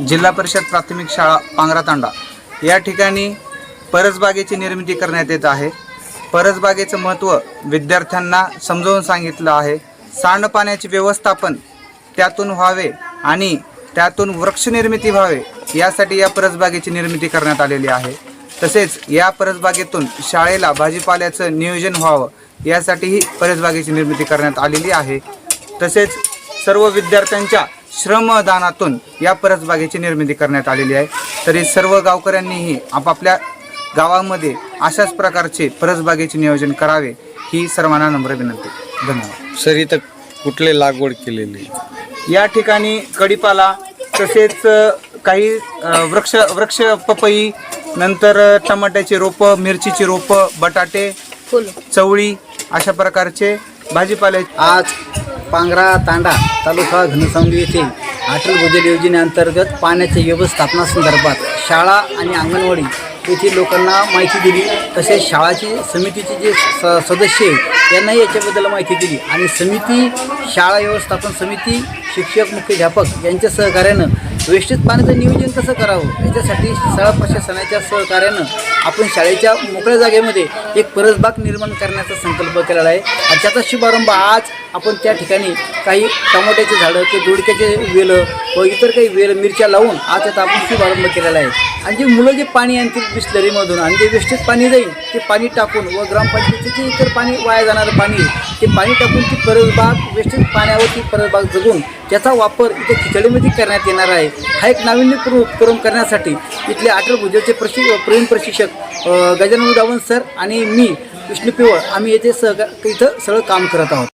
जिल्हा परिषद प्राथमिक शाळा पांगरातांडा. या ठिकाणी परसबागेची निर्मिती करण्यात येत आहे. परसबागेचं महत्त्व विद्यार्थ्यांना समजावून सांगितलं आहे. सांडपाण्याचे व्यवस्थापन त्यातून व्हावे आणि त्यातून वृक्षनिर्मिती व्हावे यासाठी या परसबागेची निर्मिती करण्यात आलेली आहे. तसेच या परसबागेतून शाळेला भाजीपाल्याचं नियोजन व्हावं यासाठीही परसबागेची निर्मिती करण्यात आलेली आहे. तसेच सर्व विद्यार्थ्यांच्या श्रमदानातून या परसबागेची निर्मिती करण्यात आलेली आहे. तरी सर्व गावकऱ्यांनीही आपापल्या गावामध्ये अशाच प्रकारचे परसबागेचे नियोजन करावे ही सर्वांना नम्र विनंती. धन्यवाद. सर इथं कुठले लागवड केलेली या ठिकाणी कडीपाला तसेच काही वृक्ष वृक्ष पपई नंतर टमाट्याची रोपं मिरचीची रोपं बटाटे चवळी अशा प्रकारचे भाजीपाले. आज पांगरा तांडा तालुका घनसावंगी येथे अटल भूजल योजनेअंतर्गत पाण्याच्या व्यवस्थापनासंदर्भात शाळा आणि अंगणवाडी येथील लोकांना माहिती दिली. तसेच शाळाची समितीचे जे स सदस्य आहे त्यांनाही याच्याबद्दल माहिती दिली. आणि समिती शाळा व्यवस्थापन समिती शिक्षक मुख्याध्यापक यांच्या सहकार्यानं वेष्टीत पाण्याचं नियोजन कसं करावं? याच्यासाठी शाळा प्रशासनाच्या सहकार्यानं आपण शाळेच्या मोकळ्या जागेमध्ये एक परसबाग निर्माण करण्याचा संकल्प केलेला आहे. आणि त्याचा शुभारंभ आज आपण त्या ठिकाणी काही टमाट्याचे झाडं किंवा दोडक्याचे वेलं व इतर काही वेल मिरच्या लावून आज त्याचा आपण शुभारंभ केलेला आहे. आणि जे मुलं जे पाणी आणतील बिस्लरीमधून आणि जे वेस्टेज पाणी जाईल ते पाणी टाकून व ग्रामपंचायतीचे जे इतर पाणी वाया जाणारं पाणी ते पाणी टाकून ती परसबाग वेस्टेज पाण्यावर ती परसबाग जगून त्याचा वापर इथे खिचडीमध्ये करण्यात येणार आहे. हा एक नाविन्यपूर्ण उपक्रम करण्यासाठी इथले अटल भुजलचे प्रशि प्रवीण प्रशिक्षक गजानन उदावन सर आणि मी विष्णू पिवळ आम्ही येथे सहकार इथं सगळं काम करत आहोत.